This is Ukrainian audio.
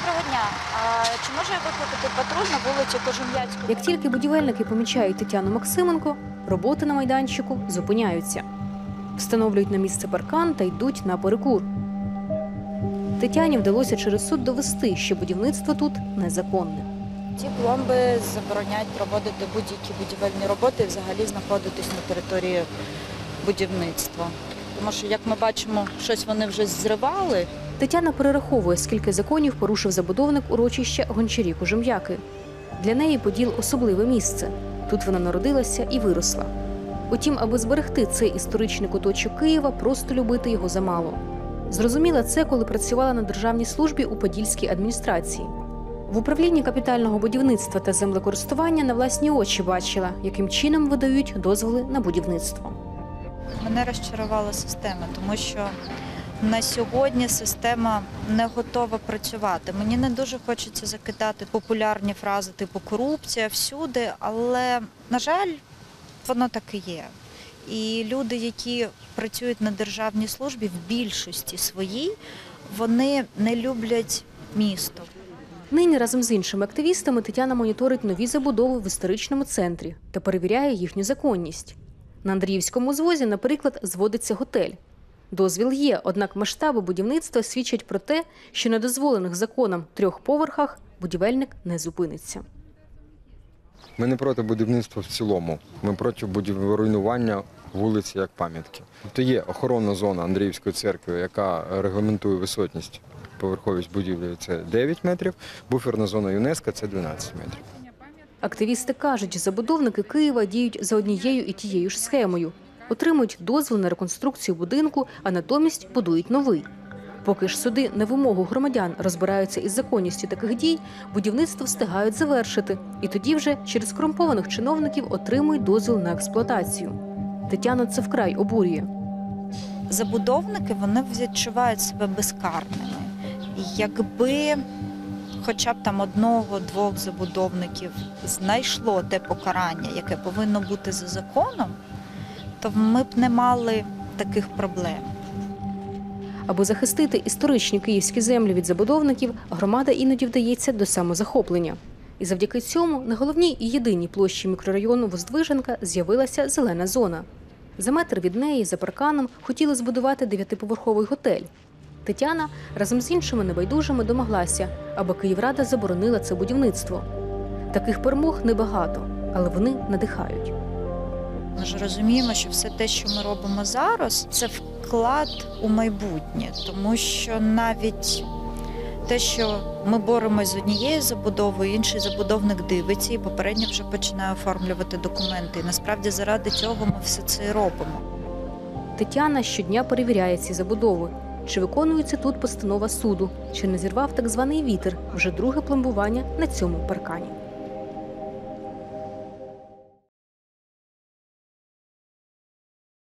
Доброго дня. А чи може викликати патруль на вулицю Кожум'янську? Як тільки будівельники помічають Тетяну Максименко, роботи на майданчику зупиняються. Встановлюють на місце паркан та йдуть на перекур. Тетяні вдалося через суд довести, що будівництво тут незаконне. Ці пломби забороняють проводити будь-які будівельні роботи і взагалі знаходитись на території будівництва. Тому що, як ми бачимо, щось вони вже зривали. Тетяна перераховує, скільки законів порушив забудовник урочища гончарі Кожем'яки. Для неї Поділ особливе місце. Тут вона народилася і виросла. Утім, аби зберегти цей історичний куточок Києва, просто любити його замало. Зрозуміла це, коли працювала на державній службі у Подільській адміністрації. В управлінні капітального будівництва та землекористування на власні очі бачила, яким чином видають дозволи на будівництво. Мене розчарувала система, тому що на сьогодні система не готова працювати. Мені не дуже хочеться закидати популярні фрази типу корупція всюди, але, на жаль, воно так і є. І люди, які працюють на державній службі, в більшості своїй, вони не люблять місто. Нині разом з іншими активістами Тетяна моніторить нові забудови в історичному центрі та перевіряє їхню законність. На Андріївському звозі, наприклад, зводиться готель. Дозвіл є, однак масштаби будівництва свідчать про те, що на дозволених законом трьох поверхах будівельник не зупиниться. Ми не проти будівництва в цілому. Ми проти руйнування вулиці як пам'ятки. Тобто є охоронна зона Андріївської церкви, яка регламентує висотність, поверховість будівлі це 9 метрів, буферна зона ЮНЕСКО це 12 метрів. Активісти кажуть, забудовники Києва діють за однією і тією ж схемою. Отримують дозвіл на реконструкцію будинку, а натомість будують новий. Поки ж суди на вимогу громадян розбираються із законністю таких дій, будівництво встигають завершити, і тоді вже через корумпованих чиновників отримують дозвіл на експлуатацію. Тетяну це вкрай обурює. забудовники вони відчувають себе безкарними. Якби хоча б там одного-двох забудовників знайшло те покарання, яке повинно бути за законом, то ми б не мали таких проблем. Аби захистити історичні київські землі від забудовників, громада іноді вдається до самозахоплення. І завдяки цьому на головній і єдиній площі мікрорайону Воздвиженка з'явилася зелена зона. За метр від неї, за парканом, хотіли збудувати дев'ятиповерховий готель. Тетяна разом з іншими небайдужими домоглася, аби Київрада заборонила це будівництво. Таких перемог небагато, але вони надихають. Ми ж розуміємо, що все те, що ми робимо зараз, це вклад у майбутнє, тому що навіть те, що ми боремось з однією забудовою, інший забудовник дивиться і попередньо вже починає оформлювати документи. І насправді заради цього ми все це і робимо. Тетяна щодня перевіряє ці забудови, чи виконується тут постанова суду, чи не зірвав так званий вітер вже друге пломбування на цьому паркані.